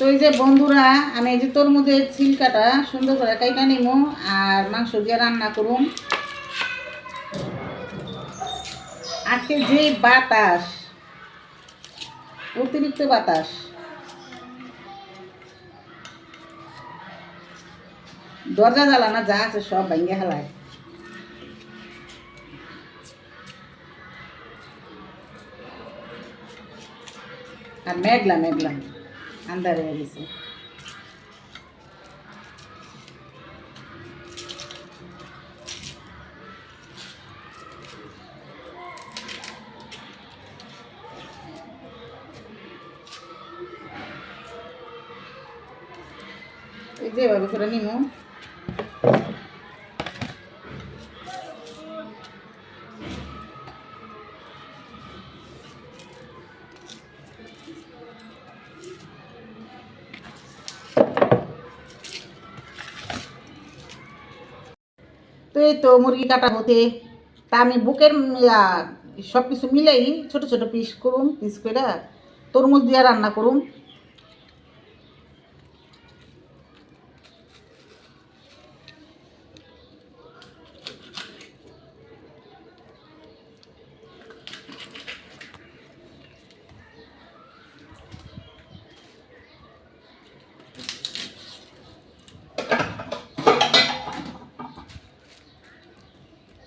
তো এই যে বন্ধুরা, আমি এই যে তরমুজের ছিলকাটা সুন্দর করে কাইটা নিমু আর মাংস দিয়ে রান্না করুন আজকে যে বাতাস, অতিরিক্ত বাতাস। দরজা জ্বালানা যা আছে সব ভেঙে হেলায় আর মেঘলা মেঘলা। আন্দার হয়ে গেছে এই যে এভাবে করে নিমু তো এই তো মুরগি কাটা হতে। তা আমি বুকের সব কিছু মিলেই ছোট ছোট পিস করুম পিস করে তরমুজ দিয়ে রান্না করুম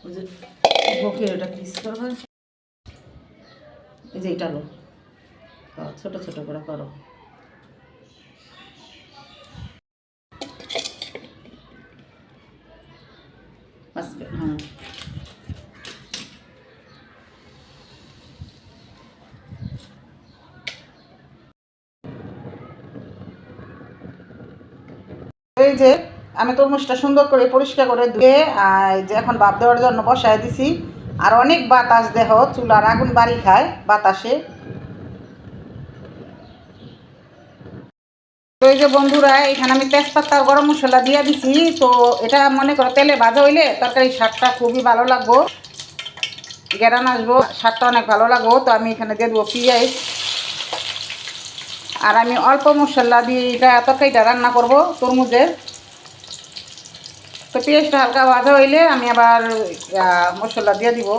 ওই যে পিস করবে এই যে এটা ছোট ছোট করে করো। হ্যাঁ। এই যে, আমি তরমুজটা সুন্দর করে পরিষ্কার করে ধুয়ে যে এখন ভাপ দেওয়ার জন্য বসায় দিছি। আর অনেক বাতাস দেহ, চুলার আগুন বাড়ি খায় বাতাসে। এই যে বন্ধুরা, এখানে আমি তেজপাতা আর গরম মশলা দিয়ে দিছি। তো এটা মনে করো তেলে ভাজা হইলে তরকারি স্বাদটা খুবই ভালো লাগবো। গেরান আসব, স্বাদটা অনেক ভালো লাগবো। তো আমি এখানে দিয়ে দেবো পেঁয়াজ। আর আমি অল্প মশলা দিয়ে এটা তরকারিটা রান্না করব তরমুজের। তো পেঁয়াজটা হালকা ভাজা হইলে আমি আবার মশলা দিয়ে দিব।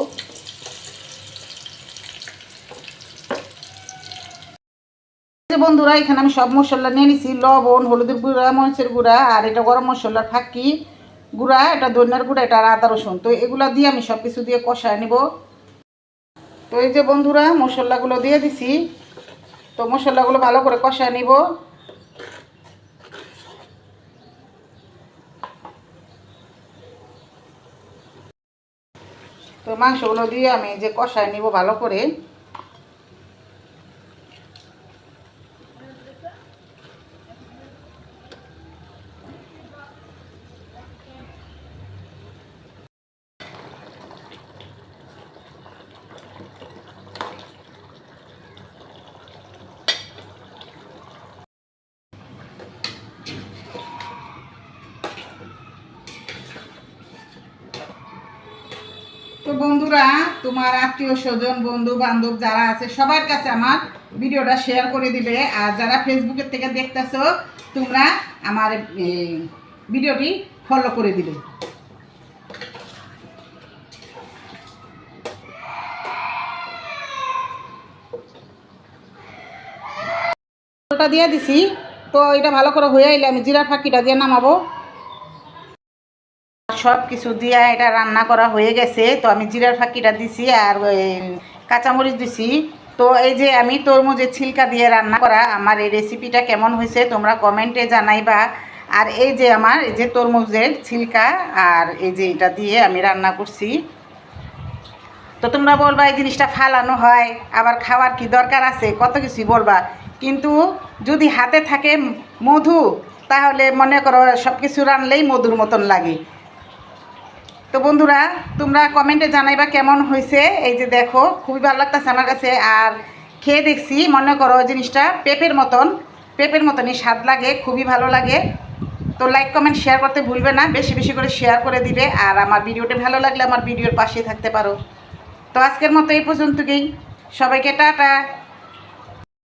বন্ধুরা, এখানে আমি সব মশলা নিয়ে নিছি। লবণ, হলুদের গুঁড়া, মরিচের গুঁড়া, আর এটা গরম মশলা ফাঁকি গুঁড়া, এটা ধনিয়ার গুঁড়া, এটা আর আদা রসুন। তো এগুলা দিয়ে আমি সব কিছু দিয়ে কষায় নিব। তো এই যে বন্ধুরা, মশলাগুলো দিয়ে দিছি। তো মশলাগুলো ভালো করে কষায় নিব। তো মাংসগুলো দিয়ে আমি যে কষায় নিব ভালো করে তো বন্ধুরা, তোমার আত্মীয় স্বজন বন্ধু বান্ধব যারা আছে, সবার কাছে আমার ভিডিওটা শেয়ার করে দিবে। আর যারা ফেসবুকের থেকে দেখতেছো, তোমরা আমার ভিডিওটি ফলো করে দিবে। দিয়ে দিছি। তো এটা ভালো করে হয়ে আইলে আমি জিরা ফাঁকিটা দিয়ে নামাবো। সব কিছু দিয়ে এটা রান্না করা হয়ে গেছে। তো আমি জিরার ফাঁকিটা দিছি আর কাঁচামরিচ দিছি। তো এই যে আমি তরমুজের ছিলকা দিয়ে রান্না করা, আমার এই রেসিপিটা কেমন হয়েছে তোমরা কমেন্টে জানাইবা। আর এই যে আমার, এই যে তরমুজের ছিলকা আর এই যে এটা দিয়ে আমি রান্না করছি। তো তোমরা বলবা, এই জিনিসটা ফালানো হয়, আবার খাওয়ার কি দরকার আছে? কত কিছুই বলবা। কিন্তু যদি হাতে থাকে মধু, তাহলে মনে করো সব কিছু রানলেই মধুর মতন লাগে। তো বন্ধুরা, তোমরা কমেন্টে জানাইবা কেমন হয়েছে এই যে দেখো, খুবই ভালো লাগতেছে আমার কাছে। আর খেয়ে দেখছি, মনে করো জিনিসটা পেঁপের মতন। পেঁপের মতনই স্বাদ লাগে, খুবই ভালো লাগে। তো লাইক কমেন্ট শেয়ার করতে ভুলবে না। বেশি বেশি করে শেয়ার করে দিবে। আর আমার ভিডিওটা ভালো লাগলে আমার ভিডিওর পাশে থাকতে পারো। তো আজকের মতো এই পর্যন্তই সবাইকে টাটা।